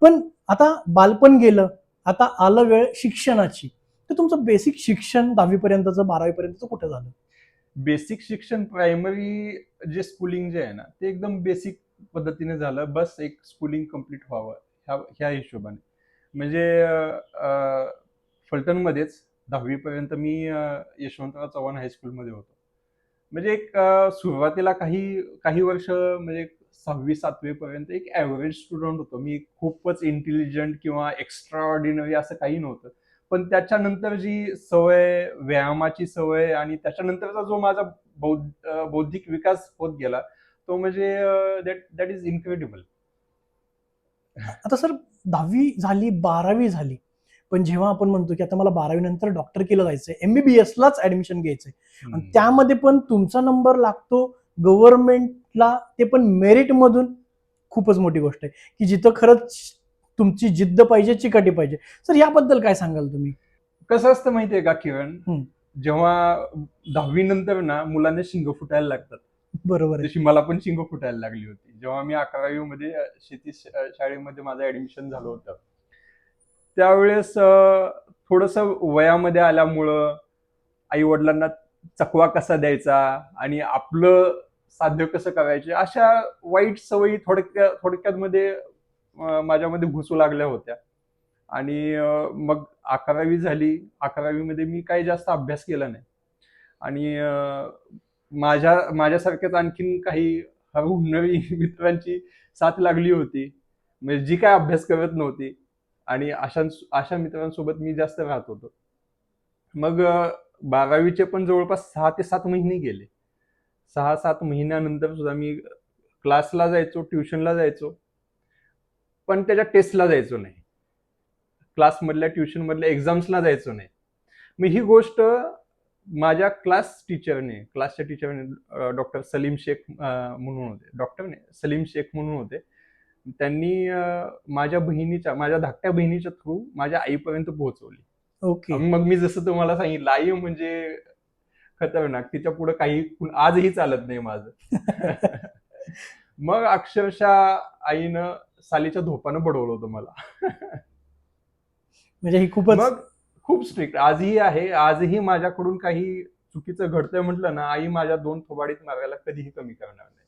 पण आता बालपण गेलं आता आलं वेळ शिक्षणाची. तर तुमचं बेसिक शिक्षण दहावीपर्यंतचं बारावीपर्यंतचं कुठं कुठे झालं? बेसिक शिक्षण प्रायमरी जे स्कूलिंग जे आहे ना ते एकदम बेसिक पद्धतीने झालं. बस एक स्कूलिंग कंप्लीट व्हावं ह्या ह्या हिशोबाने. म्हणजे फलटणमध्येच दहावीपर्यंत मी यशवंतराव चव्हाण हायस्कूलमध्ये होतो. म्हणजे एक सुरुवातीला काही काही वर्ष म्हणजे सहावी सातवी पर्यंत एक ॲव्हरेज स्टुडंट होतो. मी खूपच इंटेलिजंट किंवा एक्स्ट्रा ऑर्डिनरी असं काही नव्हतं. पण त्याच्यानंतर जी सवय व्यायामाची सवय आणि त्याच्यानंतरचा जो माझा बौद्ध बौद्धिक विकास होत गेला तो म्हणजे दॅट दॅट इज इनक्रेडिबल आता सर दहावी झाली बारावी झाली. पण जेव्हा आपण म्हणतो की आता मला बारावी नंतर डॉक्टर केलं जायचंय एमबीबीएस लाच ऍडमिशन घ्यायचंय. आणि त्यामध्ये पण तुमचा नंबर लागतो गव्हर्नमेंटला ते पण मेरिट मधून खूपच मोठी गोष्ट आहे. की जिथं खरंच तुमची जिद्द पाहिजे चिकाटी पाहिजे. सर याबद्दल काय सांगाल तुम्ही? कसं असतं माहितीये का किरण. जेव्हा दहावी नंतर ना मुलांना शिंग फुटायला लागतात. बरोबर आहे. जशी मला पण शिंग फुटायला लागली होती. जेव्हा मी अकरावी मध्ये शेती शाळेमध्ये माझं ऍडमिशन झालं होतं. त्यावेळेस थोडस वयामध्ये आल्यामुळं आई वडिलांना चकवा कसा द्यायचा आणि आपलं साध्य कसं करायचे? अशा वाईट सवयी थोडक्या थोडक्यात मध्ये माझ्यामध्ये घुसू लागल्या होत्या. आणि मग अकरावी झाली. अकरावीमध्ये मी काही जास्त अभ्यास केला नाही. आणि माझ्या माझ्यासारख्याच आणखीन काही हुन्नरी मित्रांची साथ लागली होती. म्हणजे जी काय अभ्यास करत नव्हती. आणि अशा अशा मित्रांसोबत मी जास्त राहत होतो. मग बारावीचे पण जवळपास सहा ते सात महिने गेले. सहा सात महिन्यानंतर सुद्धा मी क्लासला जायचो ट्युशनला जायचो. पण त्याच्या टेस्टला जायचो नाही. क्लासमधल्या ट्युशनमधल्या एक्झाम्सला जायचो नाही. मग ही गोष्ट माझ्या क्लास टीचरने क्लासच्या टीचरने डॉक्टर सलीम शेख म्हणून होते. डॉक्टर नाही सलीम शेख म्हणून होते. त्यांनी माझ्या बहिणीच्या माझ्या धाकट्या बहिणीच्या थ्रू माझ्या आईपर्यंत पोहोचवली. ओके. मग मी जसं तुम्हाला सांगितलं आई म्हणजे खतरनाक. तिच्या पुढे काही आजही चालत नाही माझं. मग अक्षरशः आईनं सालीच्या धोपानं बडवलं होतं मला. म्हणजे ही खूपच मग खूप स्ट्रिक्ट आजही आहे. आजही माझ्याकडून काही चुकीचं घडतंय म्हटलं ना आई माझ्या दोन थोबाडीत मारायला कधीही कमी करणार नाही.